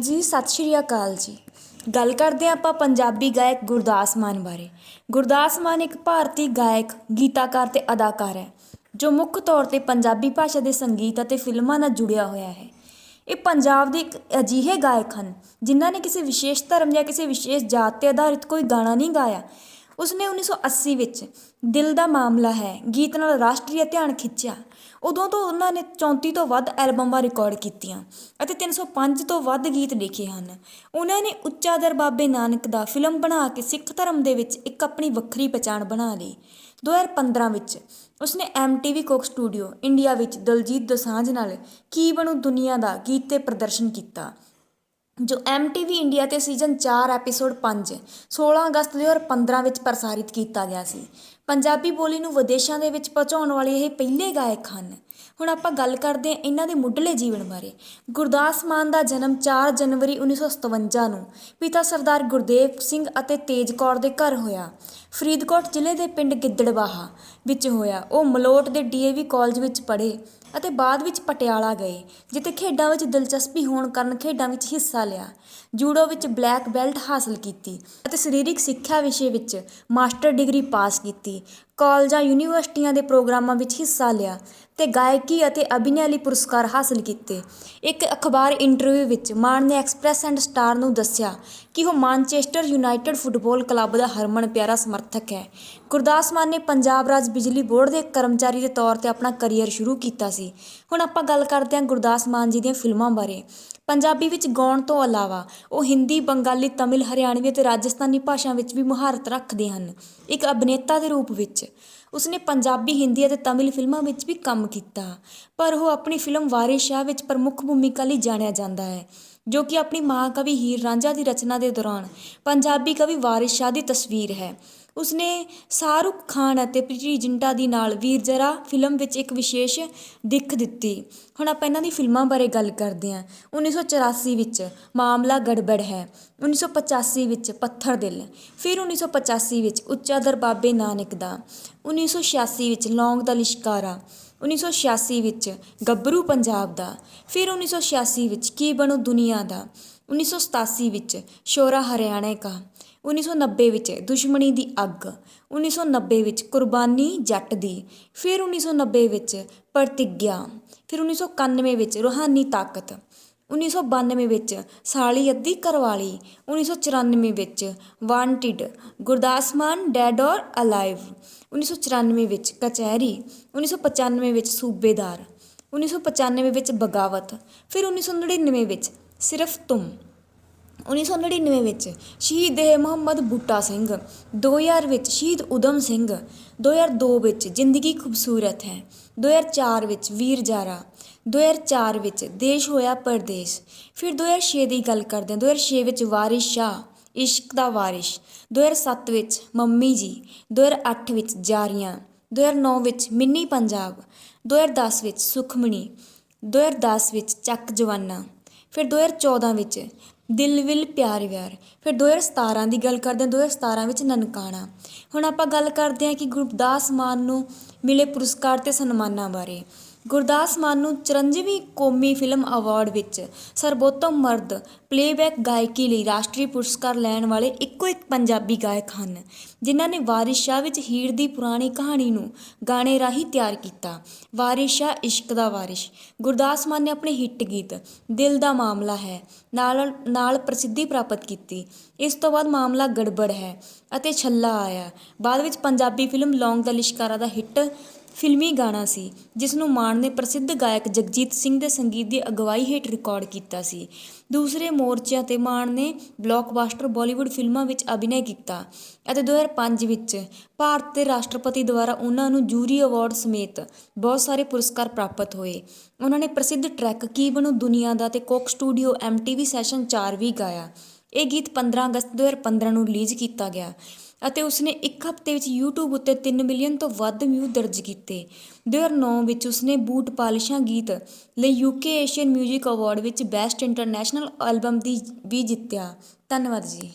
ਜੀ, ਸਤਿ ਸ਼੍ਰੀ ਅਕਾਲ ਜੀ। ਗੱਲ ਕਰਦੇ ਹਾਂ ਆਪਾਂ ਪੰਜਾਬੀ ਗਾਇਕ ਗੁਰਦਾਸ ਮਾਨ ਬਾਰੇ। ਗੁਰਦਾਸ ਮਾਨ ਇੱਕ ਭਾਰਤੀ ਗਾਇਕ, ਗੀਤਕਾਰ ਤੇ ਅਦਾਕਾਰ ਹੈ, ਜੋ ਮੁੱਖ ਤੌਰ ਤੇ ਪੰਜਾਬੀ ਭਾਸ਼ਾ ਦੇ ਸੰਗੀਤ ਅਤੇ ਫਿਲਮਾਂ ਨਾਲ ਜੁੜਿਆ ਹੋਇਆ ਹੈ। ਇਹ ਪੰਜਾਬ ਦੇ ਇੱਕ ਅਜਿਹੇ ਗਾਇਕ ਹਨ, ਜਿਨ੍ਹਾਂ ਨੇ ਕਿਸੇ ਵਿਸ਼ੇਸ਼ ਧਰਮ ਜਾਂ ਕਿਸੇ ਵਿਸ਼ੇਸ਼ ਜਾਤ ਤੇ ਆਧਾਰਿਤ ਕੋਈ ਗਾਣਾ ਨਹੀਂ ਗਾਇਆ। ਉਸਨੇ 1980 ਵਿੱਚ ਦਿਲ ਦਾ ਮਾਮਲਾ ਹੈ, ਗੀਤ ਨਾਲ ਰਾਸ਼ਟਰੀ ਧਿਆਨ ਖਿੱਚਿਆ। ਉਦੋਂ ਤੋਂ ਉਹਨਾਂ ਨੇ 34 ਤੋਂ ਵੱਧ ਐਲਬਮਾਂ ਰਿਕਾਰਡ ਕੀਤੀਆਂ ਅਤੇ 305 ਤੋਂ ਵੱਧ ਗੀਤ ਲਿਖੇ ਹਨ। ਉਹਨਾਂ ਨੇ ਉੱਚਾ ਦਰ ਬਾਬੇ ਨਾਨਕ ਦਾ ਫਿਲਮ ਬਣਾ ਕੇ ਸਿੱਖ ਧਰਮ ਦੇ ਵਿੱਚ ਇੱਕ ਆਪਣੀ ਵੱਖਰੀ ਪਛਾਣ ਬਣਾ ਲਈ। 2015 ਵਿੱਚ ਉਸਨੇ ਐਮਟੀਵੀ ਕੋਕ ਸਟੂਡੀਓ ਇੰਡੀਆ ਵਿੱਚ ਦਲਜੀਤ ਦੋਸਾਂਝ ਨਾਲ ਕੀ ਬਣੂ ਦੁਨੀਆ ਦਾ ਗੀਤ ਤੇ ਪ੍ਰਦਰਸ਼ਨ ਕੀਤਾ, ਜੋ ਐਮਟੀਵੀ ਇੰਡੀਆ ਤੇ ਸੀਜ਼ਨ 4 ਐਪੀਸੋਡ 5 16 ਅਗਸਤ 2015 ਵਿੱਚ ਪ੍ਰਸਾਰਿਤ ਕੀਤਾ ਗਿਆ ਸੀ। ਪੰਜਾਬੀ ਬੋਲੀ ਨੂੰ ਵਿਦੇਸ਼ਾਂ ਦੇ ਵਿੱਚ ਪਹੁੰਚਾਉਣ ਵਾਲੇ ਇਹ ਪਹਿਲੇ ਗਾਇਕ ਹਨ। ਹੁਣ ਆਪਾਂ ਗੱਲ ਕਰਦੇ ਹਾਂ ਇਹਨਾਂ ਦੇ ਮੁੱਢਲੇ ਜੀਵਨ ਬਾਰੇ। ਗੁਰਦਾਸ ਮਾਨ ਦਾ ਜਨਮ 4 ਜਨਵਰੀ 1957 ਨੂੰ ਪਿਤਾ ਸਰਦਾਰ ਗੁਰਦੇਵ ਸਿੰਘ ਅਤੇ ਤੇਜ ਕੌਰ ਦੇ ਘਰ ਹੋਇਆ। ਫਰੀਦਕੋਟ ਜ਼ਿਲ੍ਹੇ ਦੇ ਪਿੰਡ ਗਿੱਦੜਬਾਹਾ ਵਿੱਚ ਹੋਇਆ। ਉਹ ਮਲੋਟ ਦੇ ਡੀਏਵੀ ਕਾਲਜ ਵਿੱਚ ਪੜ੍ਹੇ। ਅਤੇ ਬਾਅਦ ਵਿੱਚ ਪਟਿਆਲਾ ਗਏ, ਜਿੱਥੇ ਖੇਡਾਂ ਵਿੱਚ ਦਿਲਚਸਪੀ ਹੋਣ ਕਾਰਨ ਖੇਡਾਂ ਵਿੱਚ ਹਿੱਸਾ ਲਿਆ। ਜੂਡੋ ਵਿੱਚ ਬਲੈਕ ਬੈਲਟ ਹਾਸਲ ਕੀਤੀ ਅਤੇ ਸਰੀਰਕ ਸਿੱਖਿਆ ਵਿਸ਼ੇ ਵਿੱਚ ਮਾਸਟਰ ਡਿਗਰੀ ਪਾਸ ਕੀਤੀ। ਕਾਲਜਾਂ, ਯੂਨੀਵਰਸਿਟੀਆਂ ਦੇ ਪ੍ਰੋਗਰਾਮਾਂ ਵਿੱਚ ਹਿੱਸਾ ਲਿਆ ਅਤੇ ਗਾਇਕੀ ਅਤੇ ਅਭਿਨੈ ਲਈ ਪੁਰਸਕਾਰ ਹਾਸਲ ਕੀਤੇ। ਇੱਕ ਅਖਬਾਰ ਇੰਟਰਵਿਊ ਵਿੱਚ ਮਾਨ ਨੇ ਐਕਸਪ੍ਰੈਸ ਐਂਡ ਸਟਾਰ ਨੂੰ ਦੱਸਿਆ ਕਿ ਉਹ ਮਾਨਚੈਸਟਰ ਯੂਨਾਈਟਿਡ ਫੁੱਟਬਾਲ ਕਲੱਬ ਦਾ ਹਰਮਨ ਪਿਆਰਾ ਸਮਰਥਕ ਹੈ। ਗੁਰਦਾਸ ਮਾਨ ਨੇ ਪੰਜਾਬ ਰਾਜ ਬਿਜਲੀ ਬੋਰਡ ਦੇ ਕਰਮਚਾਰੀ ਦੇ ਤੌਰ ਤੇ ਆਪਣਾ ਕੈਰੀਅਰ ਸ਼ੁਰੂ ਕੀਤਾ ਸੀ। ਹੁਣ ਆਪਾਂ ਗੱਲ ਕਰਦੇ ਹਾਂ ਗੁਰਦਾਸ ਮਾਨ ਜੀ ਦੀਆਂ ਫਿਲਮਾਂ ਬਾਰੇ। ਪੰਜਾਬੀ ਵਿੱਚ ਗਾਉਣ ਤੋਂ ਇਲਾਵਾ ਉਹ ਹਿੰਦੀ, ਬੰਗਾਲੀ, ਤਮਿਲ, ਹਰਿਆਣਵੀ ਅਤੇ ਰਾਜਸਥਾਨੀ ਭਾਸ਼ਾ ਵਿੱਚ ਵੀ ਮੁਹਾਰਤ ਰੱਖਦੇ ਹਨ। ਇੱਕ ਅਭਿਨੇਤਾ ਦੇ ਰੂਪ ਵਿੱਚ ਉਸਨੇ ਪੰਜਾਬੀ, ਹਿੰਦੀ ਅਤੇ ਤਮਿਲ ਫਿਲਮਾਂ ਵਿੱਚ ਵੀ ਕੰਮ ਕੀਤਾ। ਪਰ ਉਹ ਆਪਣੀ ਫਿਲਮ ਵਾਰਿਸ ਸ਼ਾਹ ਵਿੱਚ ਪ੍ਰਮੁੱਖ ਭੂਮਿਕਾ ਲਈ ਜਾਣਿਆ ਜਾਂਦਾ ਹੈ, ਜੋ ਕਿ ਆਪਣੀ ਮਹਾਕਵੀ ਹੀਰ ਰਾਂਝਾ ਦੀ ਰਚਨਾ ਦੇ ਦੌਰਾਨ ਪੰਜਾਬੀ ਕਵੀ ਵਾਰਿਸ ਸ਼ਾਹ ਦੀ ਤਸਵੀਰ ਹੈ। ਉਸਨੇ ਸ਼ਾਹਰੁਖ ਖਾਨ ਅਤੇ ਪ੍ਰੀਤੀ ਜਿੰਟਾ ਦੀ ਨਾਲ ਵੀਰ ਜ਼ਰਾ ਫਿਲਮ ਵਿੱਚ ਇੱਕ ਵਿਸ਼ੇਸ਼ ਦਿੱਖ ਦਿੱਤੀ। ਹੁਣ ਆਪਾਂ ਇਹਨਾਂ ਦੀ ਫਿਲਮਾਂ ਬਾਰੇ ਗੱਲ ਕਰਦੇ ਹਾਂ। 1984 ਵਿੱਚ ਮਾਮਲਾ ਗੜਬੜ ਹੈ। 1985 ਵਿੱਚ ਪੱਥਰ ਦਿਲ। ਫਿਰ 1985 ਵਿੱਚ ਉੱਚਾ ਦਰ ਬਾਬੇ ਨਾਨਕ ਦਾ। 1986 ਵਿੱਚ ਲੌਂਗ ਦਾ ਲਿਸ਼ਕਾਰਾ। 1986 ਵਿੱਚ ਗੱਭਰੂ ਪੰਜਾਬ ਦਾ। ਫਿਰ 1986 ਵਿੱਚ ਕੀ ਬਣੂ ਦੁਨੀਆ ਦਾ। 1987 ਵਿੱਚ ਸ਼ੋਰਾ ਹਰਿਆਣੇ ਉੱਨੀ ਸੌ ਨੱਬੇ ਵਿੱਚ ਦੁਸ਼ਮਣੀ ਦੀ ਅੱਗ 1990 ਵਿੱਚ ਕੁਰਬਾਨੀ ਜੱਟ ਦੀ ਫਿਰ 1990 ਵਿੱਚ ਪ੍ਰਤਿਗਿਆ ਫਿਰ 1991 ਵਿੱਚ ਰੂਹਾਨੀ ਤਾਕਤ 1992 ਵਿੱਚ ਸਾਲੀ ਅੱਧੀ ਘਰਵਾਲੀ 1994 ਵਿੱਚ wanted Gurdas Maan dead or alive 1994 ਵਿੱਚ ਕਚਹਿਰੀ 1995 ਵਿੱਚ ਸੂਬੇਦਾਰ 1995 ਵਿੱਚ ਬਗਾਵਤ ਫਿਰ 1999 ਵਿੱਚ ਸਿਰਫ ਤੁਮ 1999 ਵਿੱਚ ਸ਼ਹੀਦ ਇਹ ਮੁਹੰਮਦ ਬੂਟਾ ਸਿੰਘ 2000 ਵਿੱਚ ਸ਼ਹੀਦ ਉਦਮ ਸਿੰਘ 2002 ਵਿੱਚ ਜ਼ਿੰਦਗੀ ਖੂਬਸੂਰਤ ਹੈ 2004 ਵਿੱਚ ਵੀਰ ਜਾਰਾ 2004 ਵਿੱਚ ਦੇਸ਼ ਹੋਇਆ ਪਰਦੇਸ ਫਿਰ 2006 ਦੀ ਗੱਲ ਕਰਦੇ ਹਾਂ 2006 ਵਿੱਚ ਵਾਰਿਸ ਸ਼ਾਹ ਇਸ਼ਕ ਦਾ ਵਾਰਿਸ਼ 2007 ਵਿੱਚ ਮੰਮੀ ਜੀ 2008 ਵਿੱਚ ਜਾਰੀਆਂ 2009 ਵਿੱਚ ਮਿੰਨੀ ਪੰਜਾਬ 2010 ਵਿੱਚ ਸੁਖਮਣੀ 2010 ਵਿੱਚ ਚੱਕ ਜਵਾਨਾ ਫਿਰ 2014 ਵਿੱਚ ਦਿਲ ਵਿਲ ਪਿਆਰ ਵਿਆਰ। ਫਿਰ 2017 ਦੀ ਗੱਲ ਕਰਦੇ ਹਾਂ 2017 ਵਿੱਚ ਨਨਕਾਣਾ। ਹੁਣ ਆਪਾਂ ਗੱਲ ਕਰਦੇ ਹਾਂ ਕਿ ਗੁਰਦਾਸ ਮਾਨ ਨੂੰ ਮਿਲੇ ਪੁਰਸਕਾਰ ਤੇ ਸਨਮਾਨਾਂ ਬਾਰੇ। ਗੁਰਦਾਸ ਮਾਨ ਨੂੰ 54ਵੀਂ ਕੌਮੀ ਫਿਲਮ ਅਵਾਰਡ ਵਿੱਚ ਸਰਬੋਤਮ ਮਰਦ ਪਲੇਬੈਕ ਗਾਇਕੀ ਲਈ ਰਾਸ਼ਟਰੀ ਪੁਰਸਕਾਰ ਲੈਣ ਵਾਲੇ ਇੱਕੋ ਇੱਕ ਪੰਜਾਬੀ ਗਾਇਕ ਹਨ, ਜਿਨ੍ਹਾਂ ਨੇ ਵਾਰਿਸ ਸ਼ਾਹ ਵਿੱਚ ਹੀਰ ਦੀ ਪੁਰਾਣੀ ਕਹਾਣੀ ਨੂੰ ਗਾਣੇ ਰਾਹੀਂ ਤਿਆਰ ਕੀਤਾ। ਵਾਰਿਸ ਸ਼ਾਹ ਇਸ਼ਕ ਦਾ ਵਾਰਿਸ਼। ਗੁਰਦਾਸ ਮਾਨ ਨੇ ਆਪਣੇ ਹਿੱਟ ਗੀਤ ਦਿਲ ਦਾ ਮਾਮਲਾ ਹੈ ਨਾਲ ਨਾਲ ਪ੍ਰਸਿੱਧੀ ਪ੍ਰਾਪਤ ਕੀਤੀ। ਇਸ ਤੋਂ ਬਾਅਦ ਮਾਮਲਾ ਗੜਬੜ ਹੈ ਅਤੇ ਛੱਲਾ ਆਇਆ। ਬਾਅਦ ਵਿੱਚ ਪੰਜਾਬੀ ਫਿਲਮ ਲੌਂਗ ਦਾ ਲਿਸ਼ਕਾਰਾ ਦਾ ਹਿੱਟ ਫਿਲਮੀ ਗਾਣਾ ਸੀ ਜਿਸ ਨੂੰ ਮਾਨ ਨੇ ਪ੍ਰਸਿੱਧ ਗਾਇਕ ਜਗਜੀਤ ਸਿੰਘ ਦੇ ਸੰਗੀਤ ਦੀ ਅਗਵਾਈ ਹੇਠ ਰਿਕਾਰਡ ਕੀਤਾ ਸੀ। ਦੂਸਰੇ ਮੋਰਚਿਆਂ ਤੇ ਮਾਨ ਨੇ ਬਲਾਕਬਸਟਰ ਬਾਲੀਵੁੱਡ ਫਿਲਮਾਂ ਵਿੱਚ ਅਭਿਨੈ ਕੀਤਾ ਅਤੇ 2005 ਵਿੱਚ ਭਾਰਤ ਦੇ ਰਾਸ਼ਟਰਪਤੀ ਦੁਆਰਾ ਉਹਨਾਂ ਨੂੰ ਜੂਰੀ ਅਵਾਰਡ ਸਮੇਤ ਬਹੁਤ ਸਾਰੇ ਪੁਰਸਕਾਰ ਪ੍ਰਾਪਤ ਹੋਏ। ਉਹਨਾਂ ਨੇ ਪ੍ਰਸਿੱਧ ਟਰੈਕ ਕੀ ਬਣੂ ਦੁਨੀਆ ਦਾ ਤੇ ਕੋਕ ਸਟੂਡੀਓ ਐਮਟੀਵੀ ਸੈਸ਼ਨ 4 ਵੀ ਗਾਇਆ। ਇਹ ਗੀਤ 15 ਅਗਸਤ 2015 ਨੂੰ ਰਿਲੀਜ਼ ਕੀਤਾ ਗਿਆ। ਅਤੇ ਉਸਨੇ ਇੱਕ ਹਫ਼ਤੇ ਵਿੱਚ YouTube ਉੱਤੇ 3 ਮਿਲੀਅਨ ਤੋਂ ਵੱਧ ਵਿਊ ਦਰਜ ਕੀਤੇ। 2009 ਵਿੱਚ ਉਸਨੇ ਬੂਟ ਪਾਲਿਸ਼ਾਂ ਗੀਤ ਲਈ ਯੂਕੇ ਏਸ਼ੀਅਨ ਮਿਊਜ਼ਿਕ ਅਵਾਰਡ ਵਿੱਚ ਬੈਸਟ ਇੰਟਰਨੈਸ਼ਨਲ ਐਲਬਮ ਦੀ ਵੀ ਜਿੱਤਿਆ। ਧੰਨਵਾਦ ਜੀ।